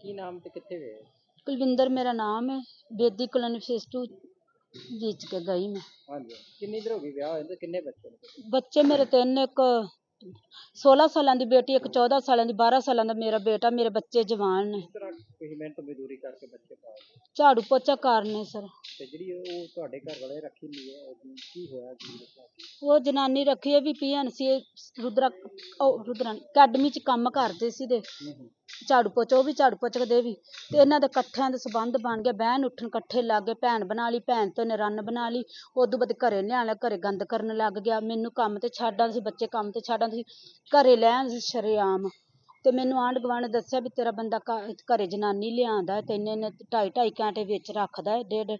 ਕੀ ਨਾਮ ਤੇ ਕਿੱਥੇ ਗਏ? ਕੁਲਵਿੰਦਰ ਮੇਰਾ ਨਾਮ ਹੈ। ਬੇਦੀ ਕਲੋਨੀ ਫੇਸ ਟੂ ਵੇਚ ਕੇ ਗਈ ਮੈਂ। ਹਾਂਜੀ। ਕਿੰਨੀ ਦੇਰ ਹੋ ਗਈ ਵਿਆਹ ਹੋਏ ਤੇ ਕਿੰਨੇ ਬੱਚੇ ਨੇ? ਬੱਚੇ ਮੇਰੇ ਤਿੰਨ ਇੱਕ 16 ਸਾਲਾਂ ਦੀ ਬੇਟੀ ਇੱਕ 14 ਸਾਲਾਂ ਦੀ 12 ਸਾਲਾਂ ਦਾ ਮੇਰਾ ਬੇਟਾ ਮੇਰੇ ਬੱਚੇ ਜਵਾਨ ਨੇ। ਤਰ੍ਹਾਂ ਤੁਸੀਂ ਮਿਹਨਤ ਮਜ਼ਦੂਰੀ ਕਰਕੇ ਬੱਚੇ ਝਾੜੂ ਪੋਚਾ ਕਰਨੇ ਸਰ। ਤੇ ਜਿਹੜੀ ਉਹ ਤੁਹਾਡੇ ਘਰ ਵਾਲੇ ਰੱਖੀ ਨਹੀਂ ਹੈ ਉਹ ਕੀ ਹੋਇਆ ਕੀ ਦੱਸਿਆ ਉਹ ਜਨਾਨੀ ਰੱਖੀ ਹੈ ਵੀ ਪੀਐਨਸੀ ਰੁਦਰਾ ਉਹ ਰੁਦਰਾ ਅਕੈਡਮੀ ਚ ਕੰਮ ਕਰਦੇ ਸੀ ਦੇ ਝਾੜੂ ਪੋਚਾ ਉਹ ਵੀ ਝਾੜੂ ਪੋਚਾ ਦੇ ਵੀ ਤੇ ਇਹਨਾਂ ਦੇ ਇਕੱਠਿਆਂ ਦੇ ਸੰਬੰਧ ਬਣ ਗਏ ਬਹਿਣ ਉੱਠਣ ਇਕੱਠੇ ਲੱਗ ਗਏ ਭੈਣ ਬਣਾ ਲਈ ਭੈਣ ਤੋਂ ਨੇ ਰੰਨ ਬਣਾ ਲਈ ਉਦੋਂ ਬਾਅਦ ਘਰੇ ਲਿਆਣ ਘਰੇ ਗੰਦ ਕਰਨ ਲੱਗ ਗਿਆ ਮੈਨੂੰ ਕੰਮ ਤੇ ਛੱਡ ਆਉਂਦੇ ਸੀ ਬੱਚੇ ਕੰਮ ਤੇ ਛੱਡ ਆਉਂਦੇ ਸੀ ਘਰੇ ਲੈ ਆਉਂਦੇ ਸੀ ਸ਼ਰੇਆਮ। ਅਤੇ ਮੈਨੂੰ ਆਂਢ ਗੁਆਂਢ ਨੇ ਦੱਸਿਆ ਵੀ ਤੇਰਾ ਬੰਦਾ ਘ- ਘਰੇ ਜਨਾਨੀ ਲਿਆਂਦਾ ਤੇ ਇੰਨੇ ਇੰਨੇ ਢਾਈ ਢਾਈ ਘੰਟੇ ਵਿੱਚ ਰੱਖਦਾ ਹੈ, ਡੇਢ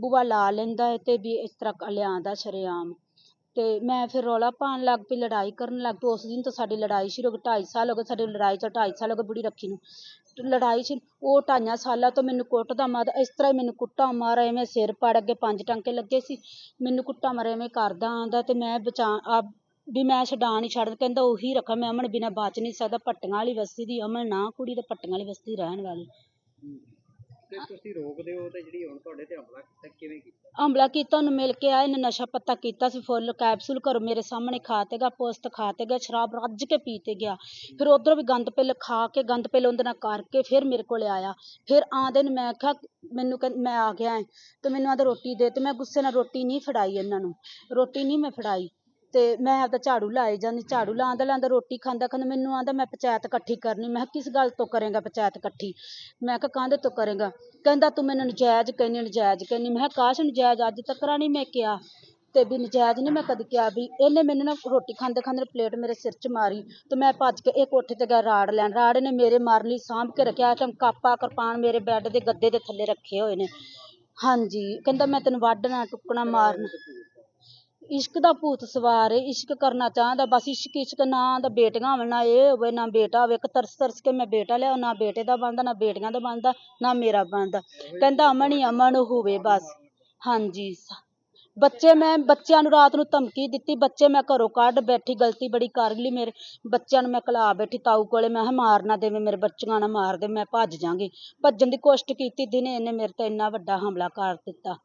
ਬੂਆ ਲਾ ਲੈਂਦਾ ਹੈ ਅਤੇ ਵੀ ਇਸ ਤਰ੍ਹਾਂ ਲਿਆਉਂਦਾ ਸ਼ਰੇਆਮ। ਅਤੇ ਮੈਂ ਫਿਰ ਰੌਲਾ ਪਾਉਣ ਲੱਗ ਪਈ, ਲੜਾਈ ਕਰਨ ਲੱਗ ਪਈ। ਉਸ ਦਿਨ ਤੋਂ ਸਾਡੀ ਲੜਾਈ ਸ਼ੁਰੂ ਹੋ ਗਈ, ਢਾਈ ਸਾਲ ਹੋ ਗਏ ਸਾਡੀ ਲੜਾਈ ਚ, ਢਾਈ ਸਾਲ ਹੋ ਗਏ ਬੁੜੀ ਰੱਖੀ ਨੂੰ। ਲੜਾਈ ਚ ਉਹ ਢਾਈਆਂ ਸਾਲਾਂ ਤੋਂ ਮੈਨੂੰ ਕੁੱਟਦਾ ਮਾਰਦਾ, ਇਸ ਤਰ੍ਹਾਂ ਹੀ ਮੈਨੂੰ ਕੁੱਟਾ ਮਾਰ ਐਵੇਂ ਸਿਰ ਪਾੜ ਅੱਗੇ ਪੰਜ ਟਾਂਕੇ ਲੱਗੇ ਸੀ। ਮੈਨੂੰ ਕੁੱਟਾ ਮਾਰ ਐਵੇਂ ਕਰਦਾ ਆਉਂਦਾ ਅਤੇ ਮੈਂ ਬਚਾ, ਆਪ ਵੀ ਮੈਂ ਛਡਾ ਨਹੀਂ ਛੱਡ ਕਹਿੰਦਾ ਉਹੀ ਰੱਖਾ ਮੈਂ ਅਮਨ ਬਿਨਾ ਬਚ ਨਹੀਂ ਸਕਦਾ ਪੱਟੀਆਂ ਵਾਲੀ ਬਸਤੀ ਦੀ ਅਮਨ ਨਾ ਕੁੜੀ ਤੇ ਪੱਟੀਆਂ ਵਾਲੀ ਬਸਤੀ ਰਹਿਣ ਵਾਲੀ। ਤੇ ਤੁਸੀਂ ਰੋਕਦੇ ਹੋ ਤੇ ਜਿਹੜੀ ਹੁਣ ਤੁਹਾਡੇ ਤੇ ਹਮਲਾ ਕੀਤਾ ਕਿਵੇਂ ਕੀਤਾ? ਹਮਲਾ ਕੀਤਾ ਉਹਨੂੰ ਮਿਲ ਕੇ ਆਇਆ ਇਹਨੇ ਨਸ਼ਾ ਪੱਤਾ ਕੀਤਾ ਸੀ ਫੁੱਲ ਕੈਪਸੂਲ ਘਰੋਂ ਮੇਰੇ ਸਾਹਮਣੇ ਖਾ ਤੇ ਗਿਆ ਪੋਸਟ ਖਾ ਤੇ ਗਿਆ ਸ਼ਰਾਬ ਰੱਜ ਕੇ ਪੀ ਤੇ ਗਿਆ। ਫਿਰ ਉਧਰੋਂ ਵੀ ਗੰਦ ਪਹਿਲੇ ਖਾ ਕੇ ਗੰਦ ਪਹਿਲੇ ਉਹਦੇ ਨਾਲ ਕਰਕੇ ਫਿਰ ਮੇਰੇ ਕੋਲ ਆਇਆ। ਫਿਰ ਆਂਦੇ ਨੇ ਮੈਂ ਕਿਹਾ ਮੈਨੂੰ ਕਹਿੰ ਮੈਂ ਆ ਗਿਆ ਤੇ ਮੈਨੂੰ ਆਂਦਾ ਰੋਟੀ ਦੇ ਤੇ ਮੈਂ ਗੁੱਸੇ ਨਾਲ ਰੋਟੀ ਨਹੀਂ ਫੜਾਈ ਇਹਨਾਂ ਨੂੰ। ਰੋਟੀ ਨਹੀਂ ਮੈਂ ਫੜਾਈ। ਤੇ ਮੈਂ ਆਪਦਾ ਝਾੜੂ ਲਾਏ ਜਾਂਦੀ, ਝਾੜੂ ਲਾਉਂਦਾ ਲਾਉਂਦਾ ਰੋਟੀ ਖਾਂਦਾ ਖਾਂਦਾ ਮੈਨੂੰ ਆਂਦਾ ਮੈਂ ਪੰਚਾਇਤ ਇਕੱਠੀ ਕਰਨੀ, ਮੈਂ ਕਿਹਾ ਕਿਸ ਗੱਲ ਤੋਂ ਕਰੇਗਾ ਪੰਚਾਇਤ ਇਕੱਠੀ? ਮੈਂ ਕਿਹਾ ਕਾਹਦੇ ਤੋਂ ਕਰੇਗਾ? ਕਹਿੰਦਾ ਤੂੰ ਮੈਨੂੰ ਨਜਾਇਜ਼ ਕਹਿੰਦੀ ਨਜਾਇਜ਼ ਕਹਿੰਦੀ। ਮੈਂ ਕਿਹਾ ਕਾਸ਼ ਨਜਾਇਜ਼ ਅੱਜ ਤੱਕ ਨਹੀਂ ਮੈਂ ਕਿਹਾ ਤੇ ਵੀ ਨਜਾਇਜ਼ ਨਹੀਂ ਮੈਂ ਕਦੇ ਕਿਹਾ ਵੀ ਇਹਨੇ ਮੈਨੂੰ ਨਾ ਰੋਟੀ ਖਾਂਦੇ ਖਾਂਦੇ ਪਲੇਟ ਮੇਰੇ ਸਿਰ 'ਚ ਮਾਰੀ ਤੇ ਮੈਂ ਭੱਜ ਕੇ ਇਹ ਕੋਠੇ ਤੇ ਗਿਆ ਰਾੜ ਲੈਣ। ਰਾੜ ਨੇ ਮੇਰੇ ਮਾਰਨ ਲਈ ਸਾਂਭ ਕੇ ਰੱਖਿਆ ਤੇ ਕਾਪਾ ਕਿਰਪਾਨ ਮੇਰੇ ਬੈੱਡ ਦੇ ਗੱਦੇ ਦੇ ਥੱਲੇ ਰੱਖੇ ਹੋਏ ਨੇ। ਹਾਂਜੀ, ਕਹਿੰਦਾ ਮੈਂ ਤੈਨੂੰ ਵੱਢਣਾ ਟੁੱਕਣਾ ਮਾਰਨਾ। ਇਸ਼ਕ ਦਾ ਭੂਤ ਸਵਾਰ ਏ, ਇਸ਼ਕ ਕਰਨਾ ਚਾਹੁੰਦਾ, ਬਸ ਇਸ਼ਕ ਇਸ਼ਕ ਨਾ ਦਾ ਬੇਟੀਆਂ ਹੋਵੇ ਨਾ ਇਹ ਹੋਵੇ, ਨਾ ਬੇਟਾ ਹੋਵੇ, ਇੱਕ ਤਰਸ ਤਰਸ ਕੇ ਮੈਂ ਬੇਟਾ ਲਿਆ, ਨਾ ਬੇਟੇ ਦਾ ਬਣਦਾ, ਨਾ ਬੇਟੀਆਂ ਦਾ ਬਣਦਾ, ਨਾ ਮੇਰਾ ਬਣਦਾ। ਕਹਿੰਦਾ ਅਮਨ ਹੀ ਅਮਨ ਹੋਵੇ ਬਸ। ਹਾਂਜੀ ਬੱਚੇ ਮੈਂ, ਬੱਚਿਆਂ ਨੂੰ ਰਾਤ ਨੂੰ ਧਮਕੀ ਦਿੱਤੀ, ਬੱਚੇ ਮੈਂ ਘਰੋਂ ਕੱਢ ਬੈਠੀ, ਗਲਤੀ ਬੜੀ ਕਰ ਲਈ ਮੇਰੇ, ਬੱਚਿਆਂ ਨੂੰ ਮੈਂ ਕਲਾ ਬੈਠੀ, ਤਾਊ ਕੋਲੇ ਮੈਂ ਕਿਹਾ ਮਾਰ ਨਾ ਦੇਵੇ ਮੇਰੇ ਬੱਚਿਆਂ ਨਾ ਮਾਰ ਦੇ, ਮੈਂ ਭੱਜ ਜਾਵਾਂਗੀ ਭੱਜਣ ਦੀ ਕੋਸ਼ਿਸ਼ ਕੀਤੀ, ਦਿਨੇ ਇਹਨੇ ਮੇਰੇ ਤੇ ਇੰਨਾ ਵੱਡਾ ਹਮਲਾ ਕਰ ਦਿੱਤਾ।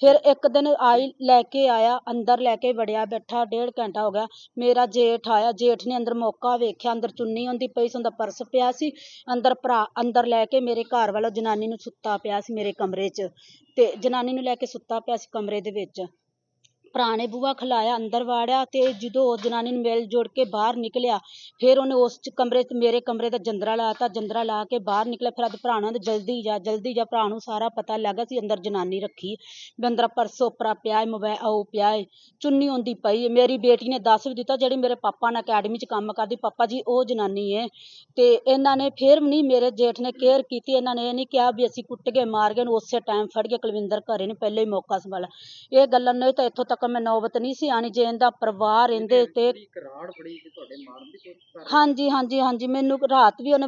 ਫਿਰ ਇੱਕ ਦਿਨ ਆਈ, ਲੈ ਕੇ ਆਇਆ, ਅੰਦਰ ਲੈ ਕੇ ਵੜਿਆ, ਬੈਠਾ, ਡੇਢ ਘੰਟਾ ਹੋ ਗਿਆ। ਮੇਰਾ ਜੇਠ ਆਇਆ, ਜੇਠ ਨੇ ਅੰਦਰ ਮੌਕਾ ਵੇਖਿਆ, ਅੰਦਰ ਚੁੰਨੀ ਹੁੰਦੀ ਪਈ ਸੀ ਉਹਦਾ ਪਰਸ ਪਿਆ ਸੀ। ਅੰਦਰ ਭਰਾ, ਅੰਦਰ ਲੈ ਕੇ ਮੇਰੇ ਘਰ ਵਾਲਾ ਜਨਾਨੀ ਨੂੰ ਸੁੱਤਾ ਪਿਆ ਸੀ ਮੇਰੇ ਕਮਰੇ 'ਚ ਤੇ ਜਨਾਨੀ ਨੂੰ ਲੈ ਕੇ ਸੁੱਤਾ ਪਿਆ ਸੀ ਕਮਰੇ ਦੇ ਵਿੱਚ। ਭਰਾ ਨੇ ਬੂਹਾ ਖਿਲਾਇਆ, ਅੰਦਰ ਵਾੜਿਆ ਤੇ ਜਦੋਂ ਉਹ ਜਨਾਨੀ ਨੂੰ ਮਿਲ ਜੋੜ ਕੇ ਬਾਹਰ ਨਿਕਲਿਆ, ਫਿਰ ਉਹਨੇ ਉਸ ਚ ਕਮਰੇ 'ਚ ਮੇਰੇ ਕਮਰੇ ਦਾ ਜੰਦਰਾ ਲਾਤਾ, ਜੰਦਰਾ ਲਾ ਕੇ ਬਾਹਰ ਨਿਕਲਿਆ, ਫਿਰ ਅੱਜ ਭਰਾ ਨੂੰ ਕਹਿੰਦਾ ਜਲਦੀ ਜਾ ਜਲਦੀ ਜਾ ਭਰਾ ਨੂੰ ਸਾਰਾ ਪਤਾ ਲੱਗ ਗਿਆ ਸੀ ਅੰਦਰ ਜਨਾਨੀ ਰੱਖੀ, ਵੀ ਅੰਦਰ ਪਰਸ ਓਪਰਾ ਪਿਆ ਏ ਮੋਬਾਈਲ ਉਹ ਪਿਆ ਏ, ਚੁੰਨੀ ਹੁੰਦੀ ਪਈ ਹੈ ਮੇਰੀ ਬੇਟੀ ਨੇ ਦੱਸ ਵੀ ਦਿੱਤਾ, ਜਿਹੜੀ ਮੇਰੇ ਪਾਪਾ ਨਾਲ ਅਕੈਡਮੀ 'ਚ ਕੰਮ ਕਰਦੀ, ਪਾਪਾ ਜੀ ਉਹ ਜਨਾਨੀ ਹੈ ਤੇ ਇਹਨਾਂ ਨੇ ਫਿਰ ਵੀ ਨਹੀਂ ਮੇਰੇ ਜੇਠ ਨੇ ਕੇਅਰ ਕੀਤੀ, ਇਹਨਾਂ ਨੇ ਇਹ ਨਹੀਂ ਕਿਹਾ ਵੀ ਅਸੀਂ ਕੁੱਟ ਕੇ ਮਾਰ ਗਏ, ਉਹਨੂੰ ਉਸੇ ਟਾਈਮ ਫੜ ਕੇ ਕੁਲਵਿੰਦਰ ਘਰੇ ਨੇ, ਪਹਿਲੇ ਹੀ ਮੌਕਾ ਸੰਭਾਲਿਆ। ਇਹ ਗੱਲਾਂ ਨੇ ਤਾਂ ਇੱਥੋਂ ਤੱਕ ਮੈਂ ਨੌਬਤ ਨਹੀਂ ਸੀ ਆਣੀ ਜੇ ਇਹਦਾ ਪਰਿਵਾਰ ਇਹਦੇ ਤੇ ਇੱਕ ਰਾੜ ਫੜੀ ਕਿ ਤੁਹਾਡੇ ਮਾਰਨ ਦੀ ਕੋਸ਼ਿਸ਼ ਕਰ ਹਾਂਜੀ ਹਾਂਜੀ ਹਾਂਜੀ ਮੈਨੂੰ ਰਾਤ ਵੀ ਉਹਨੇ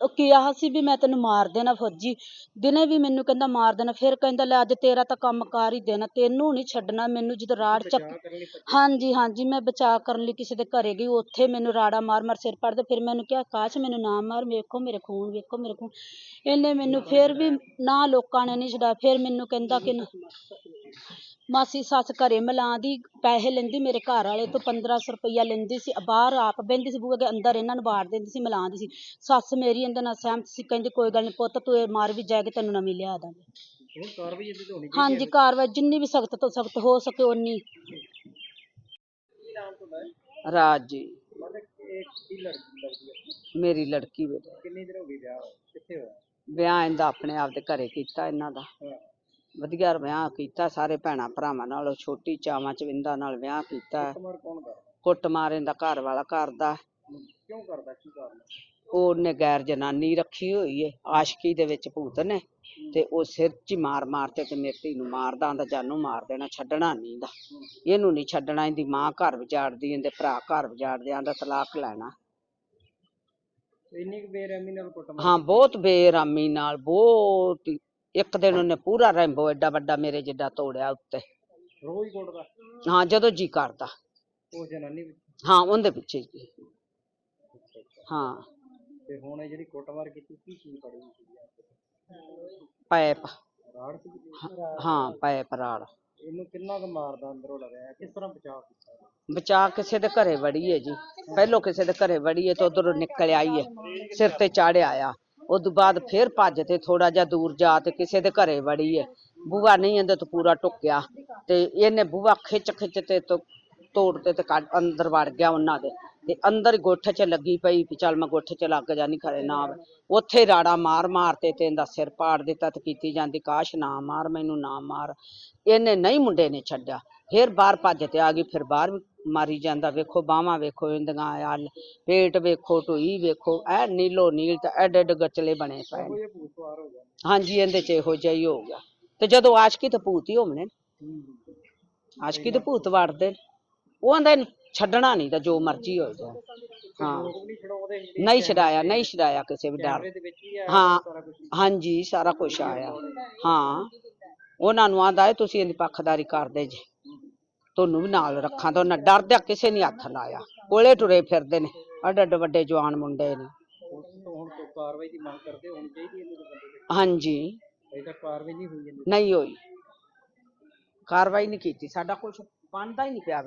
ਉਹ ਕਿਹਾ ਸੀ ਵੀ ਮੈਂ ਤੈਨੂੰ ਮਾਰ ਦੇਣਾ ਫੌਜੀ। ਦਿਨੇ ਵੀ ਮੈਨੂੰ ਕਹਿੰਦਾ ਮਾਰ ਦੇਣਾ ਫਿਰ ਕਹਿੰਦਾ ਲੈ ਅੱਜ ਤੇਰਾ ਤਾਂ ਕੰਮ ਕਾਰ ਹੀ ਦੇਣਾ ਤੈਨੂੰ ਨਹੀਂ ਛੱਡਣਾ ਮੈਨੂੰ ਜਦੋਂ ਰਾੜ ਚੱਕ ਬਚਾਅ ਕਰਨ ਲਈ ਭੱਜੇ। ਹਾਂਜੀ ਹਾਂਜੀ ਮੈਂ ਬਚਾਅ ਕਰਨ ਲਈ ਕਿਸੇ ਦੇ ਘਰੇ ਗਈ ਉੱਥੇ ਮੈਨੂੰ ਰਾੜਾ ਮਾਰ ਮਾਰ ਸਿਰ ਪੜਦੇ ਫਿਰ ਮੈਨੂੰ ਕਿਹਾ ਕਾਸ਼ ਮੈਨੂੰ ਨਾ ਮਾਰ ਵੇਖੋ ਮੇਰੇ ਖੂਨ ਵੇਖੋ ਮੇਰੇ ਖੂਨ। ਇਹਨੇ ਮੈਨੂੰ ਫਿਰ ਵੀ ਨਾ ਲੋਕਾਂ ਨੇ ਨਹੀਂ ਛਡਾਇਆ ਫਿਰ ਮੈਨੂੰ ਕਹਿੰਦਾ ਕਿ ਮਾਸੀ ਸੱਸ ਘਰੇ ਮਿਲਾਉਂਦੀ ਪੈਸੇ ਲੈਂਦੀ ਮੇਰੇ ਘਰ ਵਾਲੇ ਤੋਂ 1500 ਰੁਪਈਆ ਲੈਂਦੀ ਸੀ। ਬਾਹਰ ਆਪ ਬਹਿੰਦੀ ਸੀ ਬੂਹੇ ਦੇ ਅੰਦਰ ਇਹਨਾਂ ਨੂੰ ਵਾੜ ਦਿੰਦੀ ਸੀ ਮਿਲਾਉਂਦੀ ਸੀ। ਸੱਸ ਮੇਰੀ ਇਹਦੇ ਨਾਲ ਸਹਿਮਤ ਸੀ ਕਹਿੰਦੀ ਕੋਈ ਗੱਲ ਨਹੀਂ ਪੁੱਤ ਤੂੰ ਇਹ ਮਾਰ ਵੀ ਜਾਏਗੀ ਤੈਨੂੰ ਨਵੀਂ ਲਿਆ ਦਾਂਗੇ। ਹੁਣ ਕਾਰਵਾਈ ਇਹਦੀ ਤੇ ਹੋਣੀ ਹਾਂਜੀ ਕਾਰਵਾਈ ਜਿੰਨੀ ਵੀ ਸਖਤ ਤੋਂ ਸਖਤ ਹੋ ਸਕੇ ਉਨੀ ਕੀ ਨਾਮ ਤੁਹਾਡਾ? ਹੈ? ਰਾਜ ਜੀ। ਮਤਲਬ ਇਹ ਕੀ ਲੜਕੀ ਲੱਗਦੀ ਹੈ? ਮੇਰੀ ਲੜਕੀ ਬੇਟਾ। ਕਿੰਨੀ ਦੇਰ ਹੋ ਗਈ ਵਿਆਹ ਹੋਏ? ਕਿੱਥੇ ਹੋਇਆ? ਵਿਆਹ ਇਹਦਾ ਆਪਣੇ ਆਪ ਦੇ ਘਰੇ ਕੀਤਾ ਇਹਨਾਂ ਦਾ। ਹਾਂ। ਵਧੀਆ ਵਿਆਹ ਕੀਤਾ ਸਾਰੇ ਭੈਣਾਂ ਭਰਾਵਾਂ ਨਾਲ ਛੋਟੀ ਚਾਵਾਂ ਚਵਿੰਦਾ ਨਾਲ ਵਿਆਹ ਕੀਤਾ। ਕੌਣ ਕਰਦਾ? ਕੁੱਟਮਾਰ ਇਹਦਾ ਘਰ ਵਾਲਾ ਕਰਦਾ। ਕਿਉਂ ਕਰਦਾ? ਕੀ ਕਾਰਨ ਉਹਨੇ ਗੈਰ ਜਨਾਨੀ ਰੱਖੀ ਹੋਈ ਏ ਆਸ਼ਕੀ ਦੇ ਵਿੱਚ ਭੂਤ ਨੇ ਤੇ ਉਹ ਸਿਰ 'ਚ ਹੀ ਮਾਰ ਮਾਰ ਤੇ ਤੇ ਮੇਰੀ ਨੂੰ ਮਾਰਦਾ ਆਂਦਾ ਜਾਨੂੰ ਮਾਰ ਦੇਣਾ ਛੱਡਣਾ ਨਹੀਂ ਦਾ। ਇਹਨੂੰ ਨਹੀਂ ਛੱਡਣਾ ਇਹਦੀ ਮਾਂ ਘਰ ਵਿਚਾਰਦੀ ਇਹਦੇ ਭਰਾ ਘਰ ਵਿਚਾਰਦੇ ਆਂਦਾ ਤਲਾਕ ਲੈਣਾ। ਇੰਨੀ ਕੁ ਬੇਰਹਿਮੀ ਨਾਲ ਕੁੱਟਮਾਰ ਹਾਂ ਬਹੁਤ ਬੇਰਾਮੀ ਨਾਲ ਬਹੁਤ ਹੀ। ਇੱਕ ਦਿਨ ਉਹਨੇ ਪੂਰਾ ਰੈਂਬੋ ਐਡਾ ਵੱਡਾ ਮੇਰੇ ਜਿੱਡਾ ਤੋੜਿਆ ਉੱਤੇ। ਰੋਜ਼ ਕੁੱਟਦਾ ਹਾਂ ਜਦੋਂ ਜੀ ਕਰਦਾ। ਉਹ ਜਨਾਨੀ ਵੀ? ਹਾਂ ਉਹਦੇ ਪਿੱਛੇ ਹੀ ਹਾਂ। ਤੇ ਹੁਣ ਇਹ ਜਿਹੜੀ ਕੁੱਟਮਾਰ ਕੀਤੀ ਕੀ ਚੀਜ਼ ਫੜੀ ਹੋਈ ਸੀ ਪੈਪ ਰਾੜ ਸੀ ਹਾਂ ਪੈਪ ਰਾੜ। ਇਹਨੂੰ ਕਿੰਨਾ ਕੁ ਮਾਰਦਾ ਅੰਦਰੋਂ ਲਗਾਇਆ? ਕਿਸ ਤਰ੍ਹਾਂ ਬਚਾਅ ਕੀਤਾ? ਇਹਦਾ? ਬਚਾ ਕਿਸੇ ਦੇ ਘਰੇ ਵੜੀ ਹੈ ਜੀ। ਪਹਿਲੋਂ ਕਿਸੇ ਦੇ ਘਰੇ ਵੜੀ ਹੈ ਤੇ ਉਧਰੋਂ ਨਿਕਲ ਆਈ ਹੈ ਸਿਰ ਤੇ ਚਾੜਿਆ ਆ। ਉਦੋਂ ਬਾਅਦ ਫੇਰ ਭੱਜ ਤੇ ਥੋੜਾ ਜਿਹਾ ਦੂਰ ਜਾ ਤੇ ਕਿਸੇ ਦੇ ਘਰੇ ਵੜੀ ਹੈ ਬੂਹਾ ਨਹੀਂ ਇਹਦੇ ਤੋਂ ਪੂਰਾ ਟੁੱਕਿਆ ਤੇ ਇਹਨੇ ਬੂਆ ਖਿੱਚ ਖਿੱਚ ਤੇ ਤੋੜ ਤੇ ਤੇ ਕੱਢ- ਅੰਦਰ ਵੜ ਗਿਆ ਉਹਨਾਂ ਦੇ ਤੇ ਅੰਦਰ ਗੁੱਠ 'ਚ ਲੱਗੀ ਪਈ ਵੀ ਚੱਲ ਮੈਂ ਗੁੱਠ 'ਚ ਲੱਗ ਜਾਨੀ ਖਰੇ ਨਾ ਉੱਥੇ ਰਾੜਾ ਮਾਰ ਮਾਰ ਤੇ ਤੇ ਇਹਦਾ ਸਿਰ ਪਾੜ ਦਿੱਤਾ ਤੇ ਕੀਤੀ ਜਾਂਦੀ ਕਾਸ਼ ਨਾ ਮਾਰ, ਮੈਨੂੰ ਨਾ ਮਾਰ। ਇਹਨੇ ਨਹੀਂ ਮੁੰਡੇ ਨੇ ਛੱਡਿਆ। ਫਿਰ ਬਾਹਰ ਭੱਜ ਤੇ ਆ ਗਈ ਫਿਰ ਬਾਹਰ ਮਾਰੀ ਜਾਂਦਾ। ਵੇਖੋ ਬਾਹਾਂ ਵੇਖੋ ਇੰਦੀਆਂ ਆਲ ਪੇਟ ਵੇਖੋ ਢੋਈ ਵੇਖੋ ਐ ਨੀਲੋ ਨੀਲ ਤੇ ਐਡੇ ਐਡੇ ਗਚਲੇ ਬਣੇ ਪਏ ਨੇ। ਹਾਂਜੀ ਇਹਦੇ ਚ ਇਹੋ ਜਿਹਾ ਹੀ ਹੋ ਗਿਆ। ਤੇ ਜਦੋਂ ਆਸ਼ਕੀ ਤੇ ਭੂਤ ਹੀ ਹੋਣੇ। ਆਸ਼ਕੀ ਤੇ ਭੂਤ ਵੜਦੇ ਨੇ। ਉਹ ਆਂਦਾ ਛੱਡਣਾ ਨਹੀਂ ਤਾਂ ਜੋ ਮਰਜ਼ੀ ਹੋ ਜਾਏ। ਹਾਂ। ਨਹੀਂ ਛਡਾਇਆ ਨਹੀਂ ਛਡਾਇਆ ਕਿਸੇ ਵੀ ਡਰ। ਹੀ ਹਾਂਜੀ ਸਾਰਾ ਕੁਝ ਆਇਆ। ਹਾਂ। ਉਹਨਾਂ ਨੂੰ ਆਂਦਾ ਤੁਸੀਂ ਇਹਦੀ ਪੱਖਦਾਰੀ ਕਰਦੇ ਜੇ। ਤੁਹਾਨੂੰ ਵੀ ਨਾਲ ਰੱਖਾਂ ਤਾਂ ਉਹਨਾਂ ਡਰਦਿਆਂ ਕਿਸੇ ਨੇ ਹੱਥ ਲਾਇਆ। ਕੋਲੇ ਟੁਰੇ ਫਿਰਦੇ ਨੇ ਅੱਡ ਅੱਡ ਵੱਡੇ ਜਵਾਨ ਮੁੰਡੇ ਨੇ। ਉਸ ਤੋਂ ਹੁਣ ਤੋਂ ਕਾਰਵਾਈ ਦੀ ਮੰਗ ਕਰਦੇ ਹੋਣੀ ਚਾਹੀਦੀ ਇਹਨਾਂ ਦੇ ਬੰਦੇ ਤੇ ਹਾਂਜੀ। ਅਜੇ ਤੱਕ ਕਾਰਵਾਈ ਨਹੀਂ ਹੋਈ ਇਹਨਾਂ ਦੀ। ਨਹੀਂ ਹੋਈ। ਕਾਰਵਾਈ ਨਹੀਂ ਕੀਤੀ ਸਾਡਾ ਕੁਝ ਬਣਦਾ ਹੀ ਨਹੀਂ ਪਿਆ।